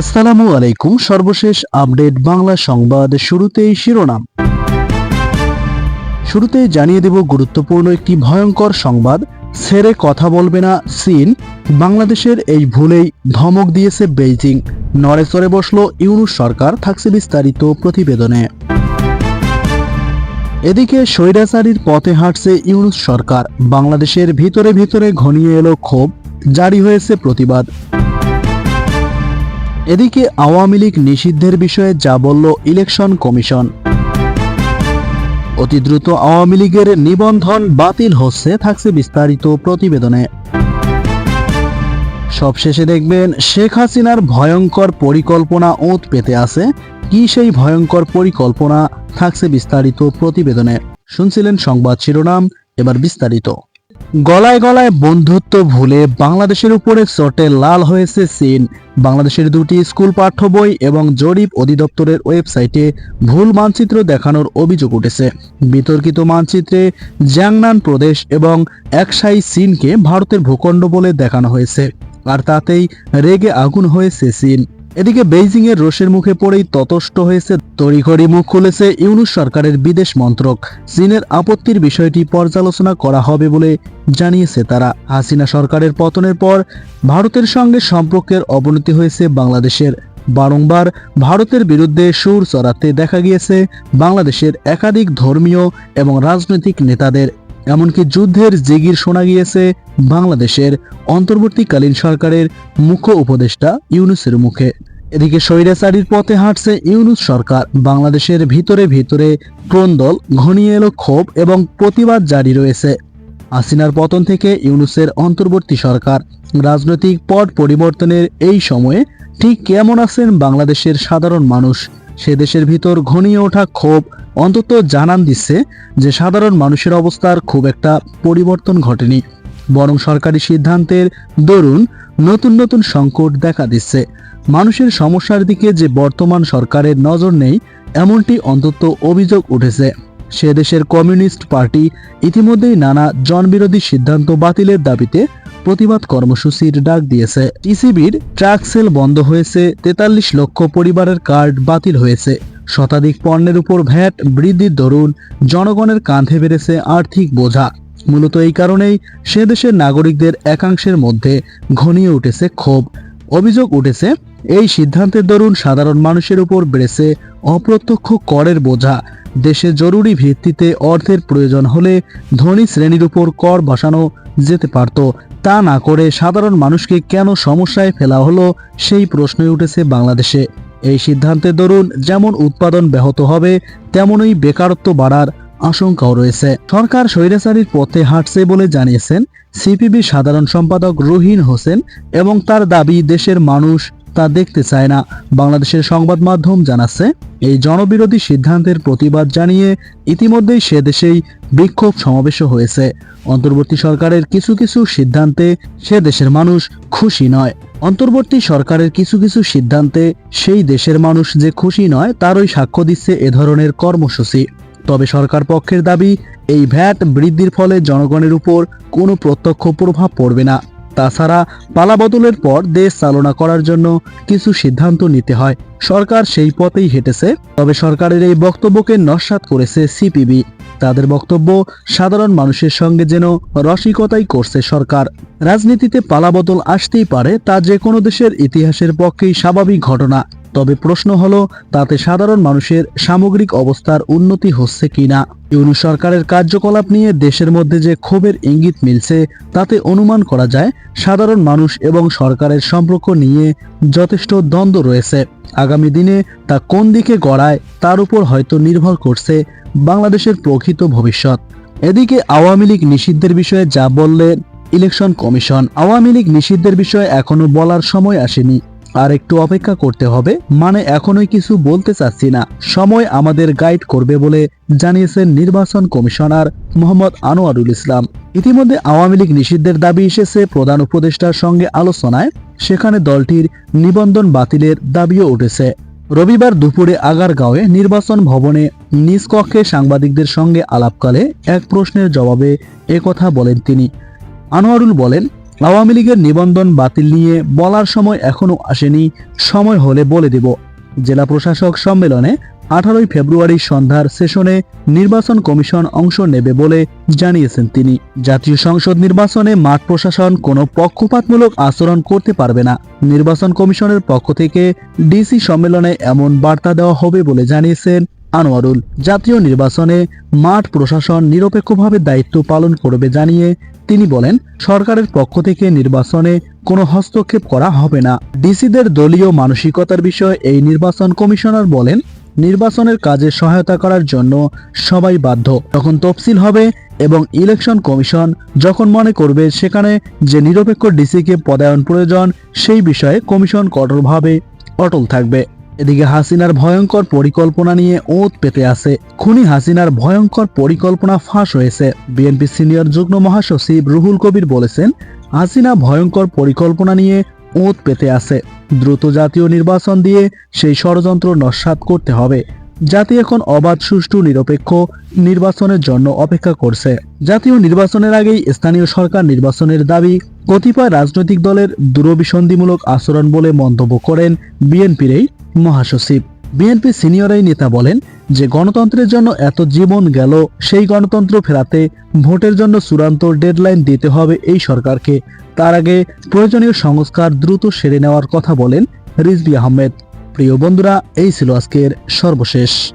আসসালামু আলাইকুম। সর্বশেষ আপডেট বাংলা সংবাদ শুরুতেই শিরোনাম। শুরুতেই জানিয়ে দেব গুরুত্বপূর্ণ একটি ভয়ঙ্কর সংবাদ। ছেড়ে কথা বলবে না চীন। বাংলাদেশের এই ভুলেই ধমক দিয়েছে বেইজিং। নড়েচড়ে বসল ইউনুস সরকার, থাকছে বিস্তারিত প্রতিবেদনে। এদিকে স্বৈরাচারীর পথে হাঁটছে ইউনুস সরকার। বাংলাদেশের ভিতরে ভিতরে ঘনিয়ে এলো ক্ষোভ। জারি হয়েছে প্রতিবাদ। এদিকে আওয়ামী লীগ নিষিদ্ধের বিষয়ে যা বলল ইলেকশন কমিশন। অতি দ্রুত আওয়ামী লীগের নিবন্ধন বাতিল হচ্ছে থাকছে বিস্তারিত প্রতিবেদনে। সবশেষে দেখবেন, শেখ হাসিনার ভয়ঙ্কর পরিকল্পনা ওঁত পেতে আছে। কি সেই ভয়ঙ্কর পরিকল্পনা থাকছে বিস্তারিত প্রতিবেদনে। শুনছিলেন সংবাদ শিরোনাম, এবার বিস্তারিত। গলায় গলায় বন্ধুত্ব ভুলে বাংলাদেশের উপরে চটে লাল হয়েছে চীন। বাংলাদেশের দুটি স্কুল পাঠ্য বই এবং জরিপ অধিদপ্তরের ওয়েবসাইটে ভুল মানচিত্র দেখানোর অভিযোগ উঠেছে। বিতর্কিত মানচিত্রে জ্যাংনান প্রদেশ এবং একসাই চীনকে ভারতের ভূখণ্ড বলে দেখানো হয়েছে। আর তাতেই রেগে আগুন হয়েছে চীন। এদিকে বেইজিং এর রোষের মুখে পড়েই ততষ্ট হয়েছে তড়িঘড়ি মুখ খুলেছে ইউনুস সরকারের বিদেশ মন্ত্রক। চীনের আপত্তির বিষয়টি পর্যালোচনা করা হবে বলে জানিয়েছে তারা। হাসিনা সরকারের পতনের পর ভারতের সঙ্গে সম্পর্কের অবনতি হয়েছে বাংলাদেশের। বারংবার ভারতের বিরুদ্ধে সুর চড়াতে দেখা গিয়েছে বাংলাদেশের একাধিক ধর্মীয় এবং রাজনৈতিক নেতাদের। এমনকি যুদ্ধের জিগির শোনা গিয়েছে বাংলাদেশের অন্তর্বর্তীকালীন সরকারের মুখ্য উপদেষ্টা ইউনুসের মুখে। এদিকে স্বৈরাচারীর পথে হাঁটছে ইউনুস সরকার। বাংলাদেশের ভিতরে ভিতরে ক্রন্দল ঘনিয়ে এলো ক্ষোভ এবং প্রতিবাদ জারি রয়েছে। আসিনার পতন থেকে ইউনুসের অন্তর্বর্তী সরকার রাজনৈতিক পট পরিবর্তনের এই সময়ে ঠিক কেমন আছেন বাংলাদেশের সাধারণ মানুষ? সে দেশের ভিতর ঘনিয়ে ওঠা ক্ষোভ অন্তত জানান দিচ্ছে যে সাধারণ মানুষের অবস্থার খুব একটা পরিবর্তন ঘটেনি। বরং সরকারি সিদ্ধান্তের দরুন নতুন নতুন সংকট দেখা দিচ্ছে। মানুষের সমস্যার দিকে যে বর্তমান সরকারের নজর নেই, এমনটি অন্তত অভিযোগ উঠেছে। সে দেশের কমিউনিস্ট পার্টি ইতিমধ্যেই নানা জনবিরোধী সিদ্ধান্ত বাতিলের দাবিতে প্রতিবাদ কর্মসূচির ডাক দিয়েছে। টিসিবির ট্রাক সেল বন্ধ হয়েছে, তেতাল্লিশ লক্ষ পরিবারের কার্ড বাতিল হয়েছে। শতাধিক পণ্যের উপর ভ্যাট, বৃদ্ধির দরুন জনগণের কাঁধে বেড়েছে আর্থিক বোঝা। মূলত এই কারণেই সে দেশের নাগরিকদের একাংশের মধ্যে ঘনিয়ে উঠেছে ক্ষোভ। অভিযোগ উঠেছে, এই সিদ্ধান্তের দরুন সাধারণ মানুষের উপর বেড়েছে অপ্রত্যক্ষ করের বোঝা। দেশে জরুরি ভিত্তিতে অর্থের প্রয়োজন হলে ধনী শ্রেণির উপর কর বসানো যেতে পারত। তা না করে সাধারণ মানুষকে কেন সমস্যায় ফেলা হলো সেই প্রশ্নই উঠেছে বাংলাদেশে। এই সিদ্ধান্তের দরুন যেমন উৎপাদন ব্যাহত হবে, তেমনই বেকারত্ব বাড়ার আশঙ্কাও রয়েছে। সরকার স্বৈরাচারীর পথে হাঁটছে বলে জানিয়েছেন সিপিবি সাধারণ সম্পাদক রুহিন হোসেন এবং তার দাবি, দেশের মানুষ তা দেখতে চায় না। বাংলাদেশের সংবাদ মাধ্যম জানাচ্ছে, এই জনবিরোধী সিদ্ধান্তের প্রতিবাদ জানিয়ে ইতিমধ্যেই সে দেশেই বিক্ষোভ সমাবেশও হয়েছে। অন্তর্বর্তী সরকারের কিছু কিছু সিদ্ধান্তে সে দেশের মানুষ খুশি নয়। অন্তর্বর্তী সরকারের কিছু কিছু সিদ্ধান্তে সেই দেশের মানুষ যে খুশি নয়, তারই সাক্ষ্য দিচ্ছে এ ধরনের কর্মসূচি। তবে সরকার পক্ষের দাবি, এই ভ্যাট বৃদ্ধির ফলে জনগণের উপর কোনো প্রত্যক্ষ প্রভাব পড়বে না। তাছাড়া পালাবদলের পর দেশ চালনা করার জন্য কিছু সিদ্ধান্ত নিতে হয়। সরকার সেই পথেই হেঁটেছে। তবে সরকারের এই বক্তব্যকে নস্বাত করেছে সিপিবি। তাদের বক্তব্য, সাধারণ মানুষের সঙ্গে যেন রসিকতাই করছে সরকার। রাজনীতিতে পালাবদল আসতেই পারে, তা যে কোনো দেশের ইতিহাসের পক্ষেই স্বাভাবিক ঘটনা। তবে প্রশ্ন হলো, তাতে সাধারণ মানুষের সামগ্রিক অবস্থার উন্নতি হচ্ছে কিনা? ইউনু সরকারের কার্যকলাপ নিয়ে দেশের মধ্যে যে ক্ষোভের ইঙ্গিত মিলছে, তাতে অনুমান করা যায়, সাধারণ মানুষ এবং সরকারের সম্পর্ক নিয়ে যথেষ্ট দ্বন্দ্ব রয়েছে। আগামী দিনে তা কোন দিকে গড়ায়, তার উপর হয়তো নির্ভর করছে বাংলাদেশের প্রকৃত ভবিষ্যৎ। এদিকে আওয়ামী লীগ নিষিদ্ধের বিষয়ে যা বললেন ইলেকশন কমিশন, আওয়ামী লীগ নিষিদ্ধের বিষয়ে এখনও বলার সময় আসেনি। আর একটু অপেক্ষা করতে হবে মানে এখনোই কিছু বলতে চাচ্ছি না। সময় আমাদের গাইড করবে বলে জানিয়েছেন নির্বাচন কমিশনার মোহাম্মদ আনোয়ারুল ইসলাম। ইতিমধ্যে আওয়ামী লীগ নিষিদ্ধের দাবি এসেছে, প্রধান উপদেষ্টার সঙ্গে আলোচনায় সেখানে দলটির নিবন্ধন বাতিলের দাবিও উঠেছে। রবিবার দুপুরে আগারগাঁওয়ে নির্বাচন ভবনে নিজ কক্ষে সাংবাদিকদের সঙ্গে আলাপকালে এক প্রশ্নের জবাবে একথা বলেন তিনি। আনোয়ারুল বলেন আওয়ামী লীগের নিবন্ধন বাতিল নিয়ে বলার সময় এখনও আসেনি, সময় হলে বলে দেব। জেলা প্রশাসক সম্মেলনে আঠারোই ফেব্রুয়ারি সন্ধ্যার সেশনে নির্বাচন কমিশন অংশ নেবে বলে জানিয়েছেন তিনি। জাতীয় সংসদ নির্বাচনে মাঠ প্রশাসন কোনো পক্ষপাতমূলক আচরণ করতে পারবে না। নির্বাচন কমিশনের পক্ষ থেকে ডিসি সম্মেলনে এমন বার্তা দেওয়া হবে বলে জানিয়েছেন আনোয়ারুল জাতীয় নির্বাচনে মাঠ প্রশাসন নিরপেক্ষভাবে দায়িত্ব পালন করবে জানিয়ে তিনি বলেন, সরকারের পক্ষ থেকে নির্বাচনে কোনো হস্তক্ষেপ করা হবে না। ডিসিদের দলীয় মানসিকতার বিষয়ে এই নির্বাচন কমিশনার বলেন, নির্বাচনের কাজে সহায়তা করার জন্য সবাই বাধ্য। তখন তফসিল হবে এবং ইলেকশন কমিশন যখন মনে করবে সেখানে যে নিরপেক্ষ ডিসিকে পদায়ন প্রয়োজন, সেই বিষয়ে কমিশন কঠোরভাবে অটল থাকবে। এদিকে হাসিনার ভয়ঙ্কর পরিকল্পনা নিয়ে ওত পেতে আছে। খুনি হাসিনার ভয়ঙ্কর পরিকল্পনা ফাঁস হয়েছে। বিএনপি সিনিয়র যুগ্ম মহাসচিব রুহুল কবির বলেছেন, হাসিনা ভয়ঙ্কর পরিকল্পনা নিয়ে ওত পেতে আছে। দ্রুত জাতীয় নির্বাচন দিয়ে সেই ষড়যন্ত্র নস্যাৎ করতে হবে। জাতি এখন অবাধ, সুষ্ঠু, নিরপেক্ষ নির্বাচনের জন্য অপেক্ষা করছে। জাতীয় নির্বাচনের আগেই স্থানীয় সরকার নির্বাচনের দাবি, কতিপয় রাজনৈতিক দলের দূরভিসন্ধিমূলক আচরণ বলে মন্তব্য করেন বিএনপির এই মহাসচিব। বিএনপি সিনিয়র এই নেতা বলেন যে গণতন্ত্রের জন্য এত জীবন গেল, সেই গণতন্ত্র ফেরাতে ভোটের জন্য চূড়ান্ত ডেডলাইন দিতে হবে এই সরকারকে। তার আগে প্রয়োজনীয় সংস্কার দ্রুত সেরে নেওয়ার কথা বলেন রিজবি আহমেদ। প্রিয় বন্ধুরা, এই ছিল আজকের সর্বশেষ।